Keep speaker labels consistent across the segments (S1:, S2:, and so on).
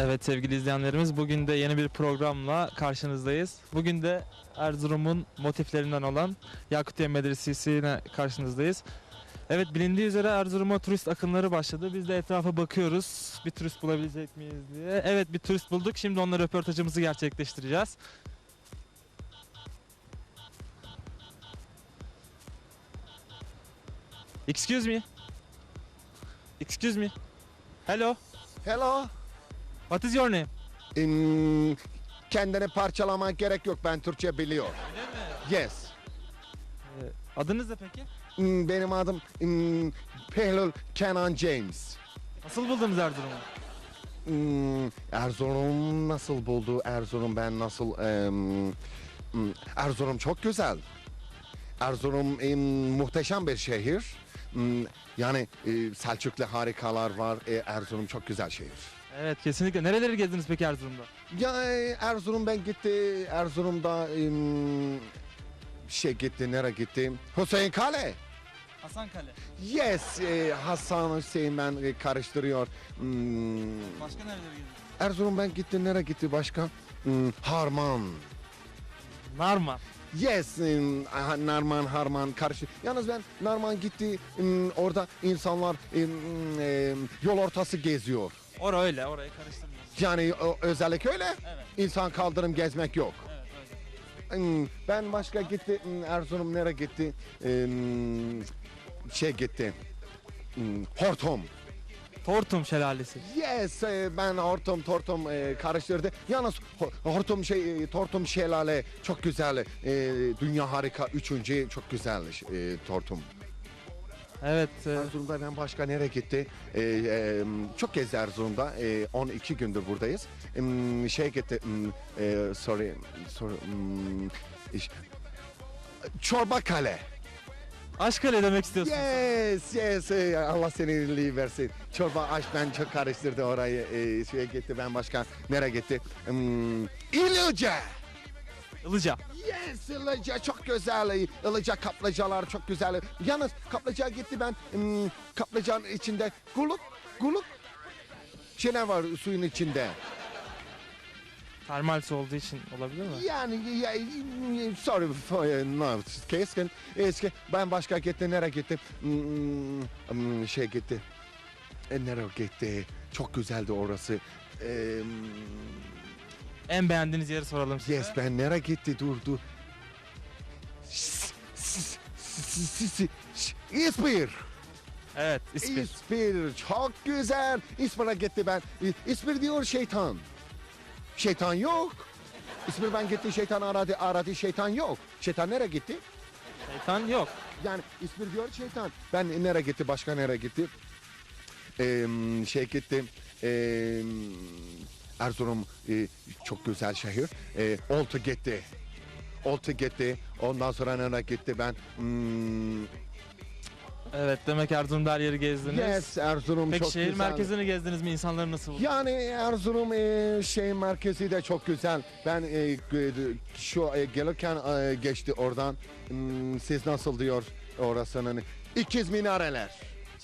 S1: Evet sevgili izleyenlerimiz bugün de yeni bir programla karşınızdayız. Bugün de Erzurum'un motiflerinden olan Yakutiye Medresesi'ne karşınızdayız. Evet bilindiği üzere Erzurum'a turist akınları başladı. Biz de etrafa bakıyoruz. Bir turist bulabilecek miyiz diye. Evet bir turist bulduk. Şimdi onunla röportajımızı gerçekleştireceğiz. Excuse me. Excuse me. Hello.
S2: Hello.
S1: What is your name?
S2: Hmm, kendini parçalamak gerek yok ben Türkçe biliyor. Yes.
S1: Ee, Adınız ne peki?
S2: Hmm, benim adım hmm, Pehlul Kenan James.
S1: Nasıl buldunuz Erzurum'u?
S2: Hmm, Erzurum nasıl buldu? Erzurum ben nasıl... em, hmm, Erzurum çok güzel. Erzurum em, muhteşem bir şehir. Hmm, yani e, Selçuklu harikalar var. E, Erzurum çok güzel şehir.
S1: Evet kesinlikle. Nereleri gezdiniz peki Erzurum'da?
S2: Ya e, Erzurum ben gitti. Erzurum'da em, şey gitti. Nereye gitti? Hüseyin Kale.
S1: Hasankale.
S2: Yes. e, Hasan Hüseyin ben e, karıştırıyor. Hmm,
S1: Başka nereleri gezdiniz?
S2: Erzurum ben gitti. Nereye gitti başka? Hmm, Harman.
S1: Narman.
S2: Yes, em, Narman, Harman karşı. Yalnız ben Narman gitti. em, Orada insanlar em, em, yol ortası geziyor.
S1: Ora öyle. Orayı karıştırmıyorsun.
S2: Yani o, özellik öyle.
S1: Evet.
S2: İnsan kaldırım gezmek yok.
S1: Evet öyle.
S2: Hmm, Ben başka gitti hmm, Erzurum nereye gitti? Hmm, Şey gitti. Hmm, Hortum.
S1: Tortum Şelalesi.
S2: Yes e, ben hortum tortum e, karıştırdı. Yalnız ho- hortum şey e, tortum şelale çok güzel. E, dünya harika üçüncü çok güzel e, tortum.
S1: Evet. e,
S2: Erzurum'da ben başka nereye gitti? E, e, çok gezdi Erzurum'da. E, 12 gündür buradayız. Hmm, şey gitti. e, sorry. sorry iş- Çorba Kale.
S1: Aşkale demek istiyorsun.
S2: Yes, yes. e, Allah seni iyiliği versin. Çorba aç ben çok karıştırdı orayı. E, şeye gitti ben başka nereye gitti? Hmm, İlıca.
S1: Ilıca.
S2: Yes, Ilıca çok güzel. Ilıca kaplıcalar çok güzel. Yalnız kaplıcaya gitti ben. Hmm, kaplıcanın içinde guluk, guluk şeyler var suyun içinde.
S1: Termal su olduğu için olabilir mi?
S2: Yani ya, sorry for no keskin. Eski ben başka gitti nereye gitti? Hmm, hmm, şey gitti. E, nereye gitti? Çok güzeldi orası. Eee,
S1: En beğendiğiniz yeri soralım size.
S2: yes ben nereye gitti dur dur. S- s- s- s- s- s- İspir.
S1: Evet. İspir.
S2: İspir çok güzel. İspir'e gitti ben. İspir diyor şeytan. Şeytan yok. İspir ben gitti şeytan aradı aradı şeytan yok. Şeytan nereye gitti?
S1: Şeytan yok.
S2: Yani İspir diyor şeytan. Ben nereye gitti başka nereye gitti? Ee, şey gitti. Ee, Erzurum e, çok güzel şehir. Ee, Oltu gitti. Oltu gitti. Ondan sonra nereye gitti ben? Hmm,
S1: Evet demek Erzurum'da her yeri gezdiniz.
S2: yes Erzurum
S1: Peki
S2: çok
S1: şehir
S2: güzel.
S1: merkezini gezdiniz mi? İnsanları nasıl buldunuz?
S2: Yani Erzurum e, şey merkezi de çok güzel. Ben e, şu e, gelirken e, geçti oradan. Hmm, siz nasıl diyor orasının? İkiz minareler.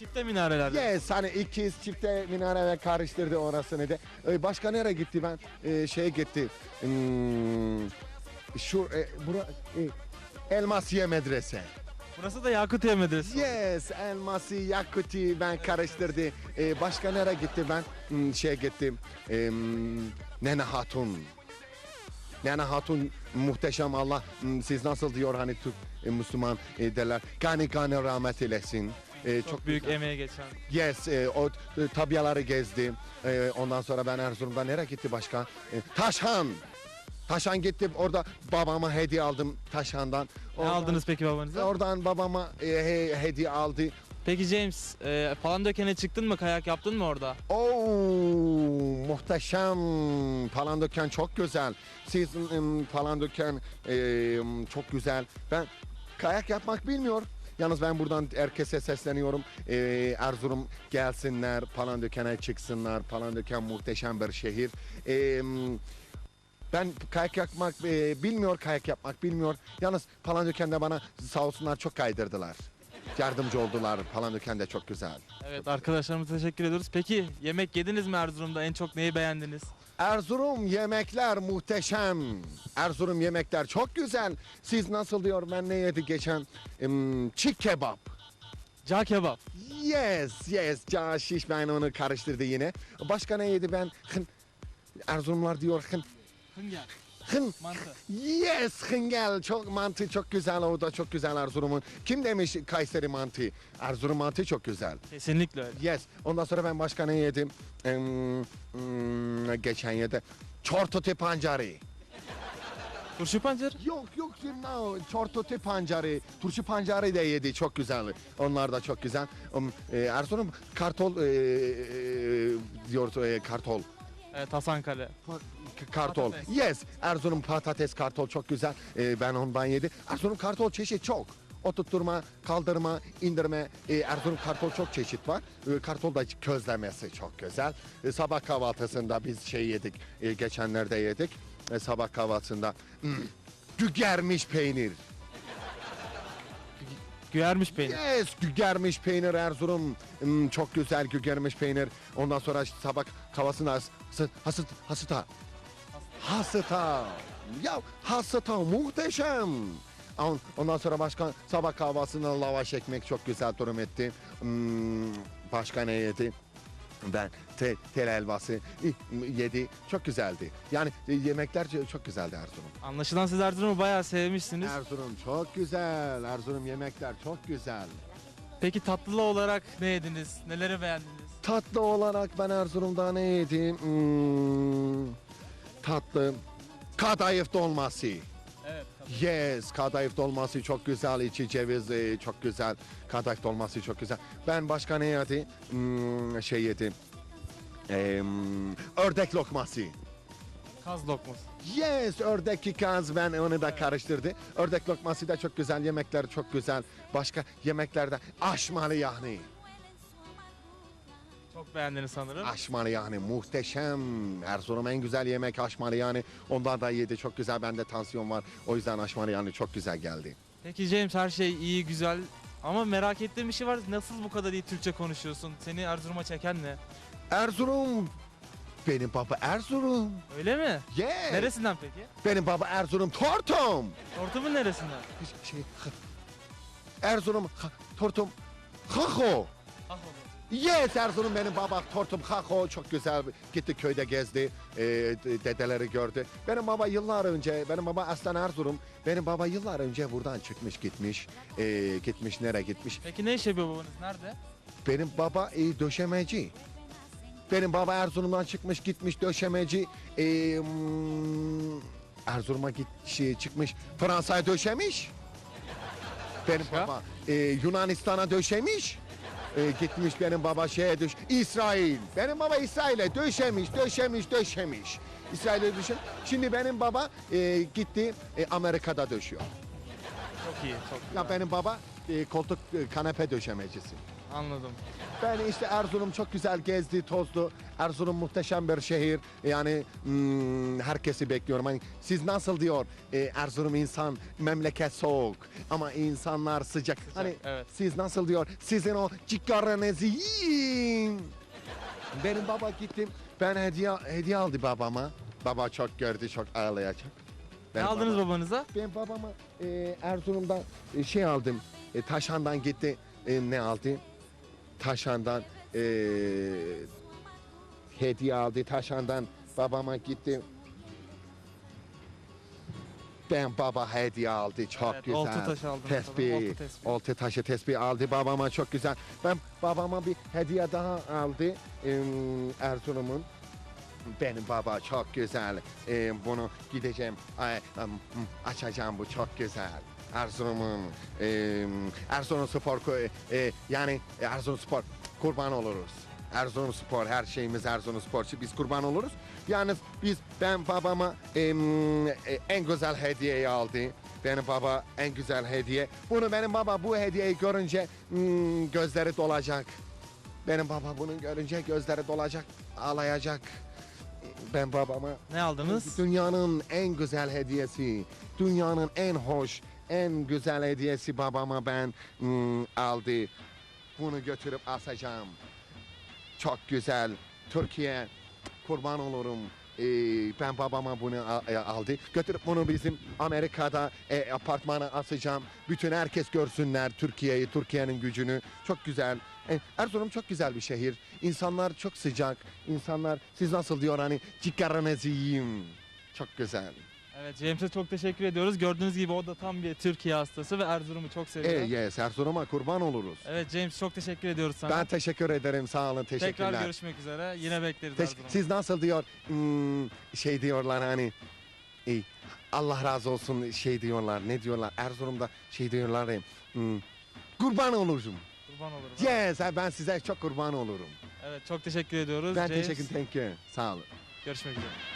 S1: Çifte minarelerde.
S2: Yes hani ikiz çifte minare karıştırdı orasını da. E, başka nereye gitti ben? E, şeye gitti. Hmm, şu e, bura, e, Elmasiye Medrese.
S1: Burası da Yakutiye Medresesi.
S2: Yes, Elması, Yakuti ben karıştırdı. Ee, başka nereye gitti ben? Hmm, şey gittim. Ee, Nene Hatun. Nene Hatun muhteşem Allah. Hmm, Siz nasıl diyor hani Türk e, Müslüman e, derler. Gani gani rahmet eylesin. Ee,
S1: Çok, büyük emeğe geçen.
S2: Yes, e, o e, tabiaları gezdi. E, ondan sonra ben Erzurum'da nereye gitti başka? E, Taşhan. Taşhan gitti orada babama hediye aldım Taşhan'dan.
S1: Ne
S2: Oradan-
S1: aldınız peki babanıza?
S2: Oradan babama e, he- hediye aldı.
S1: Peki James, e, Palandöken'e çıktın mı? Kayak yaptın mı orada?
S2: Oo muhteşem. Palandöken çok güzel. Siz Palandöken em, çok güzel. Ben kayak yapmak bilmiyor. Yalnız ben buradan herkese sesleniyorum. Ee, Erzurum gelsinler, Palandöken'e çıksınlar. Palandöken muhteşem bir şehir. Ee, ben kayak yapmak e, bilmiyor, kayak yapmak bilmiyor. Yalnız Palandöken'de bana sağ olsunlar çok kaydırdılar. yardımcı oldular. Palandöken de çok güzel.
S1: Evet arkadaşlarımıza teşekkür ediyoruz. Peki yemek yediniz mi Erzurum'da? En çok neyi beğendiniz?
S2: Erzurum yemekler muhteşem. Erzurum yemekler çok güzel. Siz nasıl diyor ben ne yedik geçen? Hmm, çiğ kebap.
S1: Cağ kebap.
S2: Yes, yes. Ca şiş ben onu karıştırdı yine. Başka ne yedi ben? Hın. Erzurumlar diyor hın.
S1: Hıngel.
S2: Hın.
S1: Mantı.
S2: Yes, hıngel. Çok mantı çok güzel. O da çok güzel Erzurum'un. Kim demiş Kayseri mantı? Erzurum mantı çok güzel.
S1: Kesinlikle öyle.
S2: Yes. Ondan sonra ben başka ne yedim? Hmm, hmm, geçen yedi. Çortote pancarı.
S1: Turşu pancar.
S2: Yok yok no. Çortote pancarı. Turşu pancarı da yedi. Çok güzel. Onlar da çok güzel. Um, e, Erzurum kartol e, e, diyor e, kartol.
S1: Evet Hasankale.
S2: K- Kartol.
S1: Patates.
S2: Yes. Erzurum patates kartol çok güzel. E, ben ondan yedi. Erzurum kartol çeşit çok. Oturtturma, kaldırma, indirme. E, Erzurum kartol çok çeşit var. E, kartol da közlemesi çok güzel. E, sabah kahvaltısında biz şey yedik. E, geçenlerde yedik. E, sabah kahvaltısında hmm, gügermiş peynir.
S1: Güvermiş peynir.
S2: Yes, gügermiş peynir Erzurum. Hmm, çok güzel gügermiş peynir. Ondan sonra sabah kahvaltısında has, hasıt, hasıta. Hasıta. Ya hasıta muhteşem. On- Ondan sonra başka sabah kahvaltısında lavaş ekmek çok güzel durum etti. Hmm, başka ne yedi? Ben te, tel helvası yedi. Çok güzeldi. Yani e, yemekler çok güzeldi Erzurum.
S1: Anlaşılan siz Erzurum'u bayağı sevmişsiniz.
S2: Erzurum çok güzel. Erzurum yemekler çok güzel.
S1: Peki tatlı olarak ne yediniz? Neleri beğendiniz?
S2: Tatlı olarak ben Erzurum'da ne yedim? Hmm, tatlı. Kadayıf dolması. Yes, kadayıf dolması çok güzel. İçi ceviz e, çok güzel. Kadayıf dolması çok güzel. Ben başka ne yedim? Hmm, şey yedim. Ördek lokması.
S1: Kaz lokması.
S2: Yes, ördek kikaz ben onu da karıştırdı. Ördek lokması da çok güzel. Yemekler çok güzel. Başka yemeklerde aşmalı yahni.
S1: Çok beğendiniz sanırım.
S2: Aşmalı yani muhteşem. Erzurum en güzel yemek aşmalı yani. Ondan da yedi çok güzel. Bende tansiyon var. O yüzden aşmalı yani çok güzel geldi.
S1: Peki James her şey iyi güzel ama merak ettiğim bir şey var. Nasıl bu kadar iyi Türkçe konuşuyorsun? Seni Erzurum'a çeken ne?
S2: Erzurum. Benim baba Erzurum.
S1: Öyle mi?
S2: Yes.
S1: Neresinden peki?
S2: Benim baba Erzurum Tortum.
S1: Ortamın neresinden?
S2: Şey, Erzurum Tortum. Kako.
S1: Oğlum.
S2: Yes Erzurum benim baba Tortum Kako çok güzel gitti köyde gezdi e, de- dedeleri gördü. Benim baba yıllar önce benim baba aslen Erzurum benim baba yıllar önce buradan çıkmış gitmiş e, gitmiş nereye gitmiş
S1: Peki ne iş yapıyor babanız? Nerede?
S2: benim baba e, döşemeci. Benim baba Erzurum'dan çıkmış gitmiş döşemeci. E, mm, Erzurum'a git, şey, çıkmış Fransa'ya döşemiş. Benim
S1: Başka?
S2: baba e, Yunanistan'a döşemiş. E, gitmiş benim baba şeye düş İsrail. Benim baba İsrail'e döşemiş, döşemiş, döşemiş. İsrail'e düşün. Şimdi benim baba e, gitti e, Amerika'da döşüyor.
S1: Çok iyi. Çok güzel.
S2: Ya benim baba e, koltuk e, kanepe döşemecisi.
S1: Anladım.
S2: Ben işte Erzurum çok güzel gezdi, tozdu. Erzurum muhteşem bir şehir. Yani hmm, herkesi bekliyorum. Hani siz nasıl diyor e, Erzurum insan memleket soğuk ama insanlar sıcak. Hani
S1: evet.
S2: siz nasıl diyor sizin o cigarınızı yiyin. Benim baba gittim. Ben hediye hediye aldı babama. Baba çok gördü, çok ağlayacak.
S1: Ne aldınız
S2: baba-
S1: babanıza?
S2: ben babama e, Erzurum'dan e, şey aldım. E, Taşan'dan gitti. E, ne aldı? Taşan'dan e, hediye aldı. Taşan'dan babama gitti. Ben baba hediye aldı. Çok
S1: Evet,
S2: güzel.
S1: oltu taşı aldınız
S2: Tesbih.
S1: sanırım, oltu tesbih.
S2: Oltu taşı tesbih aldı babama çok güzel. Ben babama bir hediye daha aldı. E, Erzurum'un. Benim baba çok güzel. Ee, bunu gideceğim, ay, am, açacağım bu çok güzel. Erzurum'un, e, Erzurum Spor, e, yani Erzurum Spor kurban oluruz. Erzurum Spor, her şeyimiz Erzurum Spor. Biz kurban oluruz. Yalnız biz, ben babama e, en güzel hediyeyi aldı. Benim baba en güzel hediye. Bunu benim baba bu hediyeyi görünce hmm, gözleri dolacak. Benim baba bunu görünce gözleri dolacak, ağlayacak. Ben babama
S1: Ne aldınız?
S2: dünyanın en güzel hediyesi, dünyanın en hoş en güzel hediyesi babama ben hmm, aldı. Bunu götürüp asacağım. Çok güzel. Türkiye kurban olurum. Ee, ben babama bunu a- e, aldı. Götürüp bunu bizim Amerika'da e, apartmana asacağım. Bütün herkes görsünler Türkiye'yi, Türkiye'nin gücünü. Çok güzel. E, Erzurum çok güzel bir şehir. İnsanlar çok sıcak. İnsanlar siz nasıl diyor hani çıkarınızı yiyeyim. Çok güzel.
S1: Evet James'e çok teşekkür ediyoruz. Gördüğünüz gibi o da tam bir Türkiye hastası ve Erzurum'u çok seviyor.
S2: E, yes, Erzurum'a kurban oluruz.
S1: Evet James çok teşekkür ediyoruz sana.
S2: Ben teşekkür ederim. Sağ olun.
S1: Tekrar
S2: Teşekkürler.
S1: görüşmek üzere. Yine bekleriz
S2: Teş-
S1: Erzurum'u.
S2: siz nasıl diyor hmm, şey diyorlar hani e, Allah razı olsun şey diyorlar ne diyorlar Erzurum'da şey diyorlar e, hmm, kurban olurum.
S1: Kurban olurum.
S2: Yes ben size çok kurban olurum.
S1: Evet çok teşekkür ediyoruz.
S2: Ben
S1: James.
S2: teşekkür thank you. Sağ olun.
S1: Görüşmek üzere.